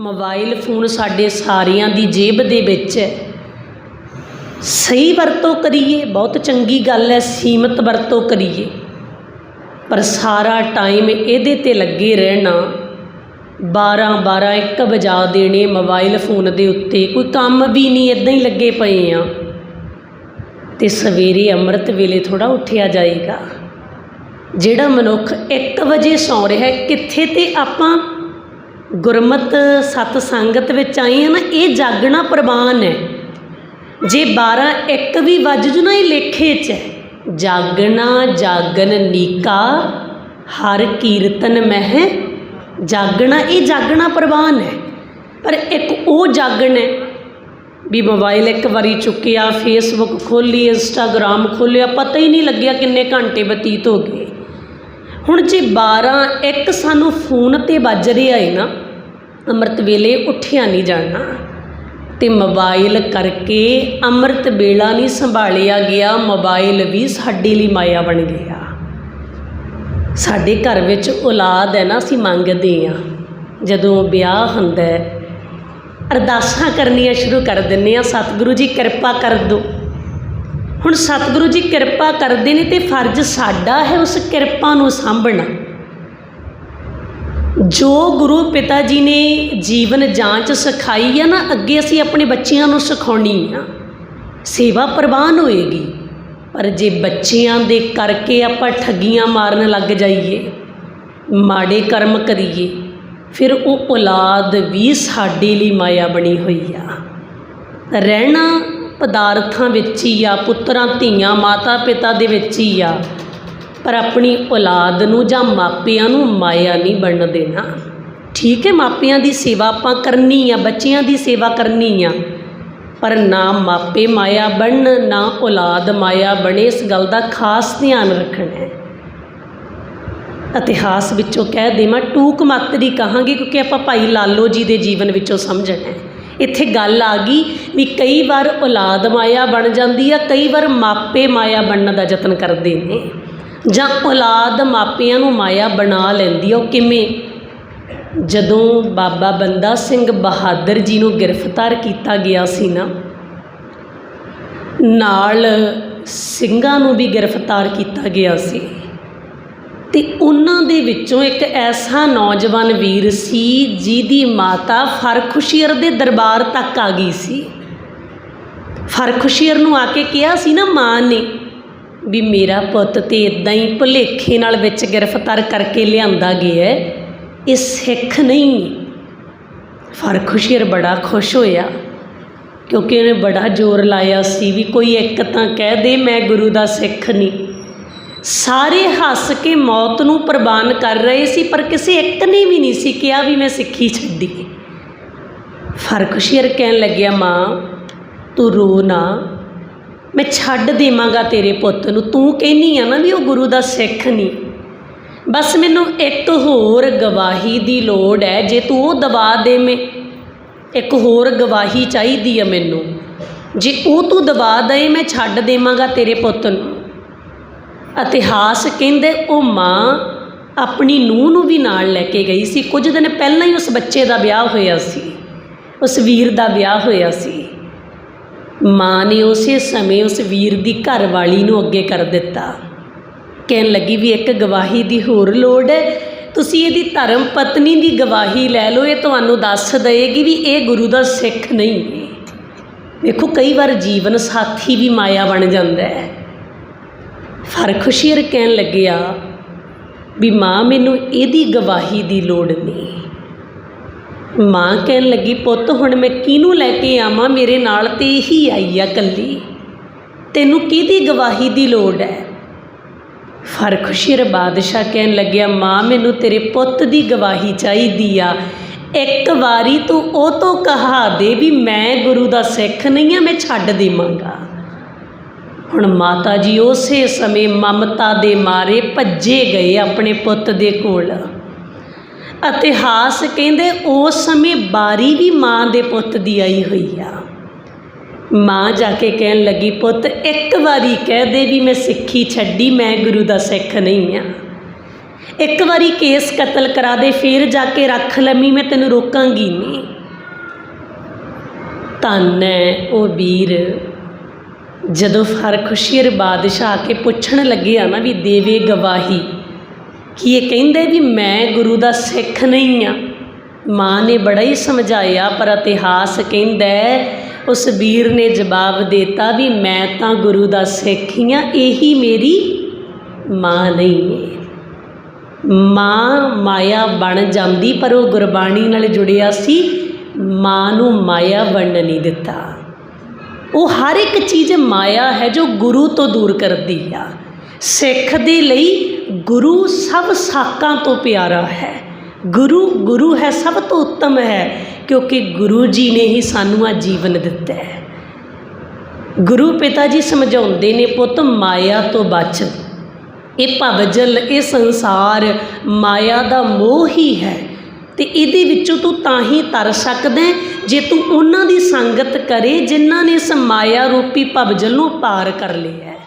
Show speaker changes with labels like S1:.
S1: Mobile phone ਸਾਡੇ ਸਾਰਿਆਂ ਦੀ ਜੇਬ ਦੇ ਵਿੱਚ ਹੈ। ਸਹੀ ਵਰਤੋਂ ਕਰੀਏ, ਬਹੁਤ ਚੰਗੀ ਗੱਲ ਹੈ, ਸੀਮਤ ਵਰਤੋਂ ਕਰੀਏ। ਪਰ ਸਾਰਾ ਟਾਈਮ ਇਹਦੇ ਤੇ ਲੱਗੇ ਰਹਿਣਾ 12 12 1 ਵਜਾ ਦੇਣੇ ਮੋਬਾਈਲ ਫੋਨ ਦੇ ਉੱਤੇ। ਕੋਈ ਕੰਮ ਵੀ ਨਹੀਂ ਇਦਾਂ ਹੀ ਲੱਗੇ ਪਏ ਆ ਤੇ ਸਵੇਰੇ ਅੰਮ੍ਰਿਤ ਵੇਲੇ ਥੋੜਾ ਉੱਠਿਆ ਜਾਏਗਾ। ਜਿਹੜਾ ਮਨੁੱਖ 1 ਵਜੇ ਸੌਂ ਰਿਹਾ ਕਿੱਥੇ ਤੇ ਆਪਾਂ ਗੁਰਮਤ ਸਤ ਸੰਗਤ ਵਿੱਚ ਆਈ ਆ ਨਾ, ਇਹ ਜਾਗਣਾ ਪ੍ਰਵਾਨ ਹੈ। ਜੇ 12 1 ਵੀ ਵੱਜ ਜੂ ਨਾ ਇਹ ਲੇਖੇ 'ਚ ਹੈ। ਜਾਗਣਾ ਜਾਗਨ ਨੀਕਾ, ਹਰ ਕੀਰਤਨ ਮਹਿ, ਜਾਗਣਾ, ਇਹ ਜਾਗਣਾ ਪ੍ਰਵਾਨ ਹੈ। ਪਰ ਇੱਕ ਉਹ ਜਾਗਣ ਹੈ, ਵੀ ਮੋਬਾਈਲ ਇੱਕ ਵਾਰੀ ਚੁੱਕਿਆ ਫੇਸਬੁੱਕ ਖੋਲੀ ਇੰਸਟਾਗ੍ਰਾਮ ਖੋਲਿਆ ਪਤਾ ਹੀ ਨਹੀਂ ਲੱਗਿਆ ਕਿੰਨੇ ਘੰਟੇ ਬਤੀਤ ਹੋ ਗਏ। ਹੁਣ ਜੇ 12 ਇੱਕ ਸਾਨੂੰ ਫੋਨ ਤੇ ਵੱਜ ਰਿਹਾ ਏ ਨਾ, ਅੰਮ੍ਰਿਤ ਵੇਲੇ ਉੱਠਿਆ ਨਹੀਂ ਜਾਣਾ। ਤੇ ਮੋਬਾਈਲ ਕਰਕੇ ਅੰਮ੍ਰਿਤ ਵੇਲਾ ਨਹੀਂ ਸੰਭਾਲਿਆ ਗਿਆ, ਮੋਬਾਈਲ ਵੀ ਸਾਡੇ ਲਈ ਮਾਇਆ ਬਣ ਗਿਆ। ਸਾਡੇ ਘਰ ਵਿੱਚ ਔਲਾਦ ਹੈ ਨਾ, ਅਸੀਂ ਮੰਗਦੇ ਆ ਜਦੋਂ ਵਿਆਹ ਹੁੰਦਾ ਅਰਦਾਸਾਂ ਕਰਨੀਆਂ ਸ਼ੁਰੂ ਕਰ ਦਿੰਦੇ ਆ ਸਤਿਗੁਰੂ ਜੀ ਕਿਰਪਾ ਕਰ ਦਿਓ। ਹੁਣ ਸਤਿਗੁਰੂ ਜੀ ਕਿਰਪਾ ਕਰਦੇ ਨੇ ਤੇ ਫਰਜ਼ ਸਾਡਾ ਹੈ ਉਸ ਕਿਰਪਾ ਨੂੰ ਸਾਂਭਣਾ। ਜੋ ਗੁਰੂ ਪਿਤਾ ਜੀ ਨੇ ਜੀਵਨ ਜਾਂਚ ਸਿਖਾਈ ਆ ਨਾ, ਅੱਗੇ ਅਸੀਂ ਆਪਣੇ ਬੱਚਿਆਂ ਨੂੰ ਸਿਖਾਉਣੀ ਆ। ਸੇਵਾ ਪ੍ਰਵਾਨ ਹੋਏਗੀ, ਪਰ ਜੇ ਬੱਚਿਆਂ ਦੇ ਕਰਕੇ ਆਪਾਂ ਠੱਗੀਆਂ ਮਾਰਨ ਲੱਗ ਜਾਈਏ, ਮਾੜੇ ਕਰਮ ਕਰੀਏ, ਫਿਰ ਉਹ ਔਲਾਦ ਵੀ ਸਾਡੇ ਲਈ ਮਾਇਆ ਬਣੀ ਹੋਈ ਆ। ਰਹਿਣਾ ਪਦਾਰਥਾਂ ਵਿੱਚ ਹੀ ਆ, ਪੁੱਤਰਾਂ, ਧੀਆਂ ਮਾਤਾ ਪਿਤਾ ਦੇ ਵਿੱਚ ਹੀ ਆ। ਪਰ ਆਪਣੀ ਔਲਾਦ ਨੂੰ ਜਾਂ ਮਾਪਿਆਂ ਨੂੰ ਮਾਇਆ ਨਹੀਂ ਬਣਨ ਦੇਣਾ। ਠੀਕ ਹੈ, ਮਾਪਿਆਂ ਦੀ ਸੇਵਾ ਆਪਾਂ ਕਰਨੀ ਆ, ਬੱਚਿਆਂ ਦੀ ਸੇਵਾ ਕਰਨੀ ਆ। ਪਰ ਨਾ ਮਾਪੇ ਮਾਇਆ ਬਣਨ, ਨਾ ਔਲਾਦ ਮਾਇਆ ਬਣੇ, ਇਸ ਗੱਲ ਦਾ ਖਾਸ ਧਿਆਨ ਰੱਖਣਾ ਹੈ। ਇਤਿਹਾਸ ਵਿੱਚੋਂ ਕਹਿ ਦੇਵਾਂ, ਟੂਕ ਮਾਤਰੀ ਕਹਾਂਗੇ ਕਿਉਂਕਿ ਆਪਾਂ ਭਾਈ ਲਾਲੋ ਜੀ ਦੇ ਜੀਵਨ ਵਿੱਚੋਂ ਸਮਝਣਾ ਹੈ। ਇੱਥੇ ਗੱਲ ਆ ਗਈ ਵੀ ਕਈ ਵਾਰ ਔਲਾਦ ਮਾਇਆ ਬਣ ਜਾਂਦੀ ਆ, ਕਈ ਵਾਰ ਮਾਪੇ ਮਾਇਆ ਬਣਨ ਦਾ ਯਤਨ ਕਰਦੇ ਨੇ। ਜਾਂ ਔਲਾਦ ਮਾਪਿਆਂ ਨੂੰ ਮਾਇਆ ਬਣਾ ਲੈਂਦੀ ਆ, ਉਹ ਕਿਵੇਂ? ਜਦੋਂ ਬਾਬਾ ਬੰਦਾ ਸਿੰਘ ਬਹਾਦਰ ਜੀ ਨੂੰ ਗ੍ਰਿਫਤਾਰ ਕੀਤਾ ਗਿਆ ਸੀ ਨਾ, ਨਾਲ ਸਿੰਘਾਂ ਨੂੰ ਵੀ ਗ੍ਰਿਫਤਾਰ ਕੀਤਾ ਗਿਆ ਸੀ। ਤੇ ਉਹਨਾਂ ਦੇ ਵਿੱਚੋਂ ਇੱਕ ਐਸਾ ਨੌਜਵਾਨ ਵੀਰ ਸੀ ਜਿਹਦੀ ਮਾਤਾ ਫਰਖੁਸ਼ੀਅਰ ਦੇ ਦਰਬਾਰ ਤੱਕ ਆ ਗਈ ਸੀ। ਫਰਖੁਸ਼ੀਰ ਨੂੰ ਆ ਕੇ ਕਿਹਾ ਸੀ ਨਾ, ਮਾਂ ਨੇ ਵੀ ਮੇਰਾ ਪੁੱਤ ਤੇ ਇਦਾਂ ਹੀ ਭੁਲੇਖੇ ਨਾਲ ਵਿੱਚ ਗ੍ਰਿਫਤਾਰ ਕਰਕੇ ਲਿਆਂਦਾ ਗਿਆ ਹੈ। ਇਹ ਸਿੱਖ ਨਹੀਂ ਫਰਖੁਸ਼ੀਰ ਬੜਾ ਖੁਸ਼ ਹੋਇਆ ਕਿਉਂਕਿ ਉਹਨੇ ਬੜਾ ਜ਼ੋਰ ਲਾਇਆ ਸੀ ਵੀ ਕੋਈ ਇੱਕ ਤਾਂ ਕਹਿ ਦੇ, ਮੈਂ ਗੁਰੂ ਦਾ ਸਿੱਖ ਨਹੀਂ। ਸਾਰੇ ਹੱਸ ਕੇ ਮੌਤ ਨੂੰ ਪ੍ਰਵਾਨ ਕਰ ਰਹੇ ਸੀ, ਪਰ ਕਿਸੇ ਇੱਕ ਨੇ ਵੀ ਨਹੀਂ ਸੀ ਕਿਹਾ ਵੀ ਮੈਂ ਸਿੱਖੀ ਛੱਡੀ। ਫ਼ਰਕ ਫਰਖੁਸ਼ੀਰ ਕਹਿਣ ਲੱਗਿਆ, ਮਾਂ, ਤੂੰ ਰੋ ਨਾ। ਮੈਂ ਛੱਡ ਦੇਵਾਂਗਾ ਤੇਰੇ ਪੁੱਤ ਨੂੰ। ਤੂੰ ਕਹਿਨੀ ਆ ਨਾ ਵੀ ਉਹ ਗੁਰੂ ਦਾ ਸਿੱਖ ਨਹੀਂ। ਬਸ ਮੈਨੂੰ ਇੱਕ ਹੋਰ ਗਵਾਹੀ ਦੀ ਲੋੜ ਹੈ। ਜੇ ਤੂੰ ਉਹ ਦਵਾ ਮੈਂ, ਇੱਕ ਹੋਰ ਗਵਾਹੀ ਚਾਹੀਦੀ ਆ ਮੈਨੂੰ। ਜੇ ਉਹ ਤੂੰ ਦਵਾ ਦੇ, ਮੈਂ ਛੱਡ ਦੇਵਾਂਗਾ ਤੇਰੇ ਪੁੱਤ ਨੂੰ। ਇਤਿਹਾਸ ਕਹਿੰਦੇ ਉਹ ਮਾਂ ਆਪਣੀ ਨੂੰਹ ਨੂੰ ਵੀ ਨਾਲ ਲੈ ਕੇ ਗਈ ਸੀ। ਕੁਝ ਦਿਨ ਪਹਿਲਾਂ ਹੀ ਉਸ ਬੱਚੇ ਦਾ ਵਿਆਹ ਹੋਇਆ ਸੀ। ਉਸ ਵੀਰ ਦਾ ਵਿਆਹ ਹੋਇਆ ਸੀ। ਮਾਂ ਨੇ ਉਸੇ ਸਮੇਂ ਉਸ ਵੀਰ ਦੀ ਘਰ ਵਾਲੀ ਨੂੰ ਅੱਗੇ ਕਰ ਦਿੱਤਾ। ਕਹਿਣ ਲੱਗੀ ਵੀ ਇੱਕ ਗਵਾਹੀ ਦੀ ਹੋਰ ਲੋੜ ਹੈ। ਤੁਸੀਂ ਇਹਦੀ ਧਰਮ ਪਤਨੀ ਦੀ ਗਵਾਹੀ ਲੈ ਲਓ। ਇਹ ਤੁਹਾਨੂੰ ਦੱਸ ਦੇਗੀ ਵੀ ਇਹ ਗੁਰੂ ਦਾ ਸਿੱਖ ਨਹੀਂ ਹੈ। ਵੇਖੋ, ਕਈ ਵਾਰ ਜੀਵਨ ਸਾਥੀ ਵੀ ਮਾਇਆ ਬਣ ਜਾਂਦਾ ਹੈ। ਫਰਖੁਸ਼ੀਰ ਕਹਿਣ ਲੱਗਿਆ ਵੀ ਮਾਂ ਮੈਨੂੰ ਇਹਦੀ ਗਵਾਹੀ ਦੀ ਲੋੜ ਨਹੀਂ। ਮਾਂ ਕਹਿਣ ਲੱਗੀ, ਪੁੱਤ, ਹੁਣ ਮੈਂ ਕਿਹਨੂੰ ਲੈ ਕੇ ਆਵਾਂ? ਮੇਰੇ ਨਾਲ ਤੇ ਇਹੀ ਆਈ ਆ ਕੱਲੀ ਤੈਨੂੰ ਕਿਹਦੀ ਗਵਾਹੀ ਦੀ ਲੋੜ ਹੈ ਫਰਖੁਸ਼ੀਰ ਬਾਦਸ਼ਾਹ ਕਹਿਣ ਲੱਗਿਆ, ਮਾਂ, ਮੈਨੂੰ ਤੇਰੇ ਪੁੱਤ ਦੀ ਗਵਾਹੀ ਚਾਹੀਦੀ ਆ। ਇੱਕ ਵਾਰੀ ਤੂੰ ਉਹ ਤੋਂ ਕਹਾ ਦੇ ਵੀ ਮੈਂ ਗੁਰੂ ਦਾ ਸਿੱਖ ਨਹੀਂ ਆ, ਮੈਂ ਛੱਡ ਦੇਵਾਂਗਾ। ਹੁਣ ਮਾਤਾ ਜੀ ਉਸੇ ਸਮੇਂ ਮਮਤਾ ਦੇ ਮਾਰੇ ਭੱਜੇ ਗਏ ਆਪਣੇ ਪੁੱਤ ਦੇ ਕੋਲ। ਇਤਿਹਾਸ ਕਹਿੰਦੇ ਉਸ ਸਮੇਂ ਬਾਰੀ ਵੀ ਮਾਂ ਦੇ ਪੁੱਤ ਦੀ ਆਈ ਹੋਈ ਆ। ਮਾਂ ਜਾ ਕੇ ਕਹਿਣ ਲੱਗੀ, ਪੁੱਤ, ਇੱਕ ਵਾਰੀ ਕਹਿ ਦੇ ਵੀ ਮੈਂ ਸਿੱਖੀ ਛੱਡੀ, ਮੈਂ ਗੁਰੂ ਦਾ ਸਿੱਖ ਨਹੀਂ ਆ। ਇੱਕ ਵਾਰੀ ਕੇਸ ਕਤਲ ਕਰਾ ਦੇ, ਫੇਰ ਜਾ ਕੇ ਰੱਖ ਲੰਮੀ ਮੈਂ ਤੈਨੂੰ ਰੋਕਾਂਗੀ ਨਹੀਂ ਧੰਨ ਹੈ ਉਹ ਵੀਰ ਜਦੋਂ ਫਰਖੁਸ਼ੀਰ ਬਾਦਸ਼ਾਹ ਆ ਕੇ ਪੁੱਛਣ ਲੱਗੇ ਆ ਨਾ ਵੀ ਦੇਵੇ ਗਵਾਹੀ, ਕਿ ਇਹ ਕਹਿੰਦੇ ਵੀ ਮੈਂ ਗੁਰੂ ਦਾ ਸਿੱਖ ਨਹੀਂ ਆ? ਮਾਂ ਨੇ ਬੜਾ ਹੀ ਸਮਝਾਇਆ, ਪਰ ਇਤਿਹਾਸ ਕਹਿੰਦਾ ਉਸ ਵੀਰ ਨੇ ਜਵਾਬ ਦਿੱਤਾ ਵੀ ਮੈਂ ਤਾਂ ਗੁਰੂ ਦਾ ਸਿੱਖ ਹੀ ਆ, ਇਹੀ ਮੇਰੀ ਮਾਂ ਨਹੀਂ ਹੈ। ਮਾਂ ਮਾਇਆ ਬਣ ਜਾਂਦੀ, ਪਰ ਉਹ ਗੁਰਬਾਣੀ ਨਾਲ ਜੁੜਿਆ ਸੀ, ਮਾਂ ਨੂੰ ਮਾਇਆ ਬਣਨ ਨਹੀਂ ਦਿੱਤਾ। ਉਹ ਹਰ ਇੱਕ ਚੀਜ਼ ਮਾਇਆ ਹੈ ਜੋ ਗੁਰੂ ਤੋਂ ਦੂਰ ਕਰਦੀ ਆ। ਸਿੱਖ ਦੇ ਲਈ ਗੁਰੂ ਸਭ ਸਾਕਾਂ ਤੋਂ ਪਿਆਰਾ ਹੈ। ਗੁਰੂ ਗੁਰੂ ਹੈ ਸਭ ਤੋਂ ਉੱਤਮ ਹੈ, ਕਿਉਂਕਿ ਗੁਰੂ ਜੀ ਨੇ ਹੀ ਸਾਨੂੰ ਆ ਜੀਵਨ ਦਿੱਤਾ ਹੈ। ਗੁਰੂ ਪਿਤਾ ਜੀ ਸਮਝਾਉਂਦੇ ਨੇ, ਪੁੱਤ, ਮਾਇਆ ਤੋਂ ਬਚ। ਇਹ ਭਵਜਲ, ਇਹ ਸੰਸਾਰ ਮਾਇਆ ਦਾ ਮੋਹ ਹੀ ਹੈ ਤੇ ਇਹਦੇ ਵਿੱਚੋਂ ਤੂੰ ਤਾਂ ਹੀ ਤਰ ਸਕਦਾ ਜੇ ਤੂੰ ਉਹਨਾਂ ਦੀ ਸੰਗਤ ਕਰੇ ਜਿਨ੍ਹਾਂ ਨੇ ਇਸ ਮਾਇਆ ਰੂਪੀ ਭਵਜਲ ਨੂੰ ਪਾਰ ਕਰ ਲਿਆ